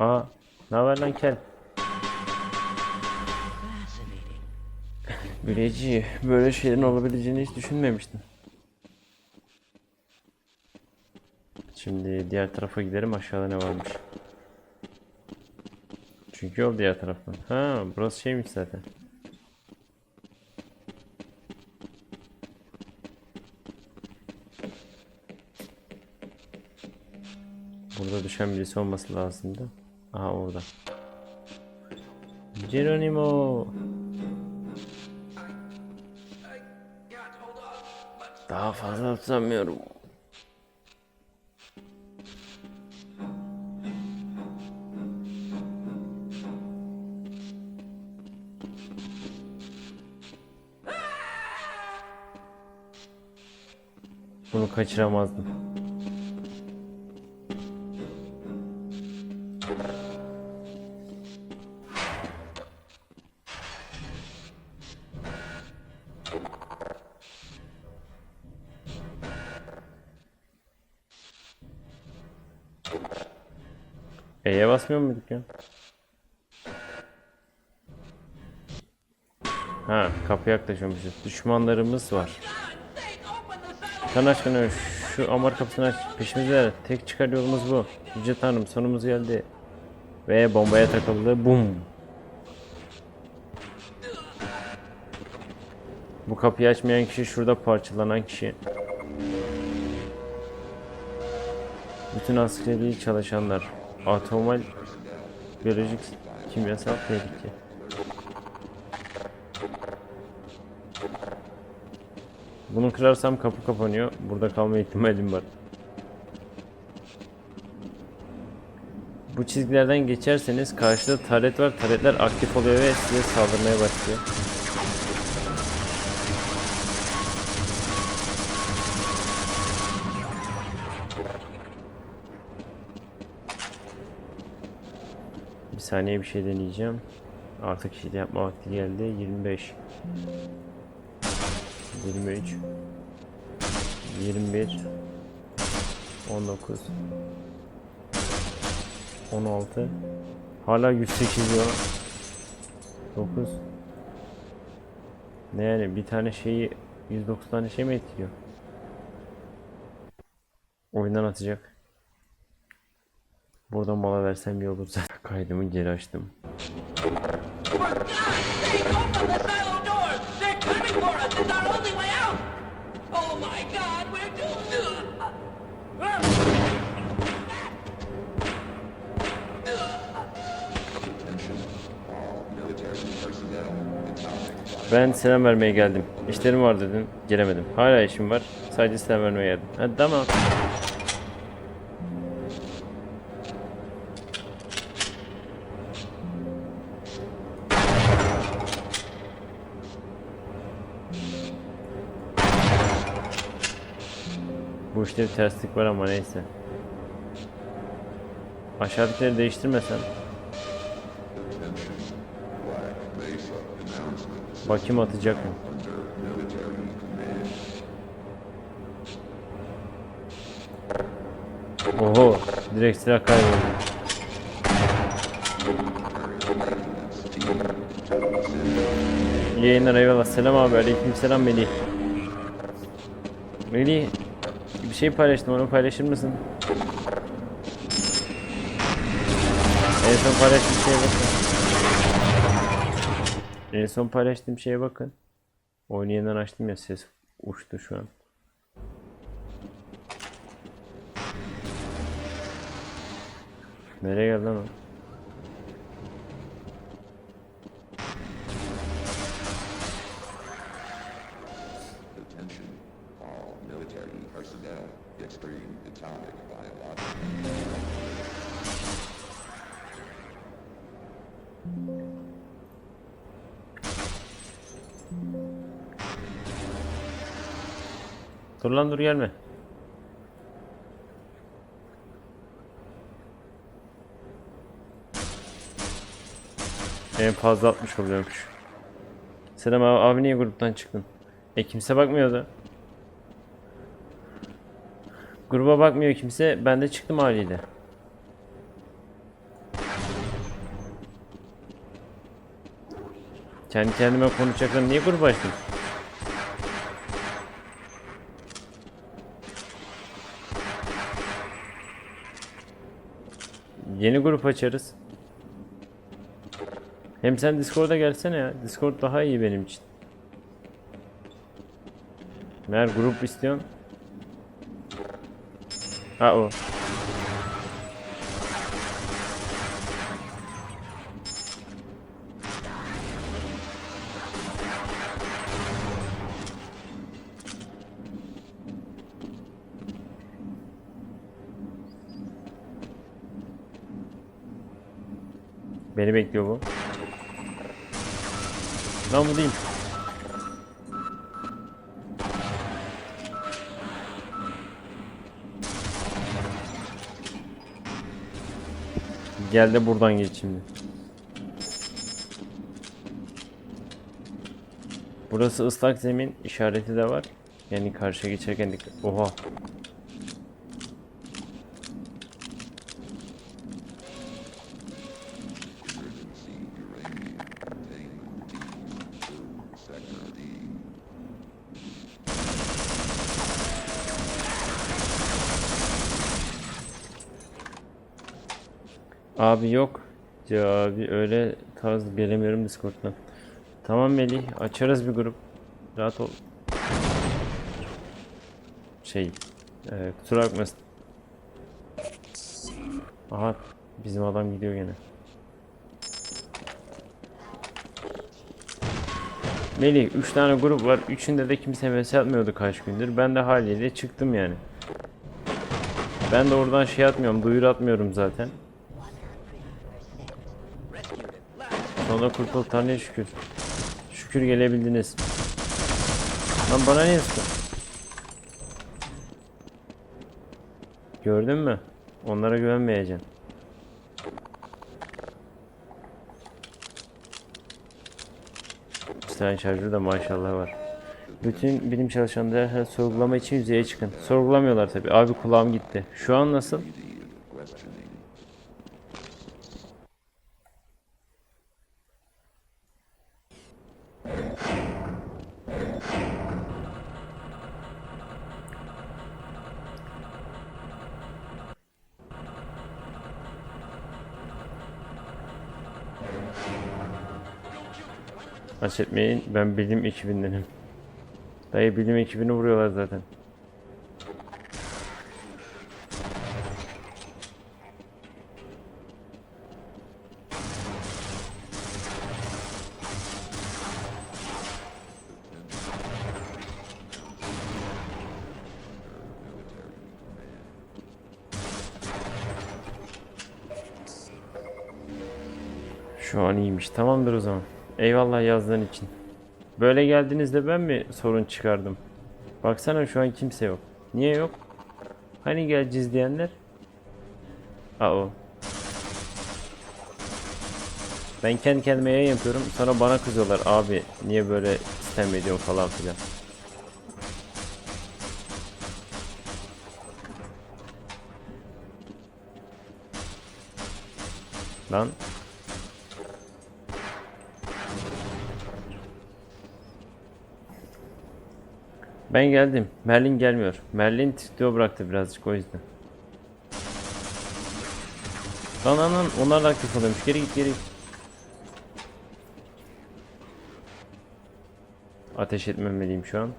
Aa, ne haber lan kel? Bileci, böyle şeylerin olabileceğini hiç düşünmemiştim. Şimdi diğer tarafa gidelim aşağıda ne varmış. Çünkü yol diğer taraftan. Ha, burası şeymiş zaten. Burada düşen birisi olması lazımdı. Aha orada. Geronimo. Daha fazla tutamıyorum. Bunu kaçıramazdım. E'ye basmıyor muyduk ya? Ha, kapıya yaklaşıyormuşuz. Düşmanlarımız var. Kan aşkına şu amar kapısını aç. Peşimizde tek çıkar yolumuz bu. Yüce Tanrım sonumuz geldi. Ve bombaya takıldı. Bum. Bu kapıyı açmayan kişi şurada parçalanan kişi. Bütün askeri çalışanlar. Atomal biyolojik kimyasal tehlike. Bunu kırarsam kapı kapanıyor. Burada kalma ihtimalim var. Bu çizgilerden geçerseniz karşıda taret var. Taretler aktif oluyor ve size saldırmaya başlıyor. Saniye bir şey deneyeceğim. Artık de yapma vakti geldi. 25 23 21 19 16 Hala 108 diyor. 9 Ne yani bir tane şeyi 109 tane şey mi etkiliyor? Oyundan atacak. Buradan mola versem iyi olur zaten. Kaydımı geri açtım. Ben selam vermeye geldim. İşlerim var dedim. Gelemedim. Hala işim var. Sadece selam vermeye geldim. Hadi tamam. İşte bir terslik var ama neyse. Aşağıdakileri değiştirmesem. Bakayım atacak mı? Oho, direkt silah kayboldu. Yayınlar eyvallah. Selam abi. Aleyküm selam Melih. Melih şey paylaştım onu paylaşır mısın? En son paylaştığım şeye bakın. En son paylaştığım şeye bakın. Oyunu yeniden açtım ya ses uçtu şu an. Nereye geldi lan o? Personnel, extreme atomic biological. Dur lan dur gelme. En fazla 60 oluyormuş. Selam abi, abi niye gruptan çıktın? E kimse bakmıyordu. Gruba bakmıyor kimse. Ben de çıktım haliyle. Kendi kendime konuşacaklarım niye gruba açtım? Yeni grup açarız. Hem sen Discord'a gelsene ya. Discord daha iyi benim için. Meğer grup istiyorsun. Ha o. Beni bekliyor bu. Lan bu değil. Gel de buradan geç şimdi. Burası ıslak zemin işareti de var. Yani karşıya geçerken dikkat. Oha. Abi yok. Ya abi öyle tarz gelemiyorum Discord'dan. Tamam Melih açarız bir grup. Rahat ol. Şey e, kusura bakmasın. Aha bizim adam gidiyor gene. Melih 3 tane grup var. Üçünde de kimse mesaj atmıyordu kaç gündür. Ben de haliyle çıktım yani. Ben de oradan şey atmıyorum, duyuru atmıyorum zaten. Sonra kurtul Tanrı'ya şükür. Şükür gelebildiniz. Lan bana niye sıkın? Gördün mü? Onlara güvenmeyeceğim. Bir tane şarjör da maşallah var. Bütün bilim çalışanları sorgulama için yüzeye çıkın. Sorgulamıyorlar tabi. Abi kulağım gitti. Şu an nasıl? Aç etmeyin. Ben bilim ekibindenim. Dayı bilim ekibini vuruyorlar zaten. Şu an iyiymiş. Tamamdır o zaman. Eyvallah yazdığın için. Böyle geldiğinizde ben mi sorun çıkardım? Baksana şu an kimse yok. Niye yok? Hani geleceğiz diyenler? Aa. Ben kendi kendime yayın yapıyorum. Sonra bana kızıyorlar. Abi niye böyle sistem ediyorsun falan filan. Lan. Ben geldim. Merlin gelmiyor. Merlin titriyor bıraktı birazcık o yüzden. Lan lan lan onlar da aktif oluyormuş. Geri git geri git. Ateş etmemeliyim şu an.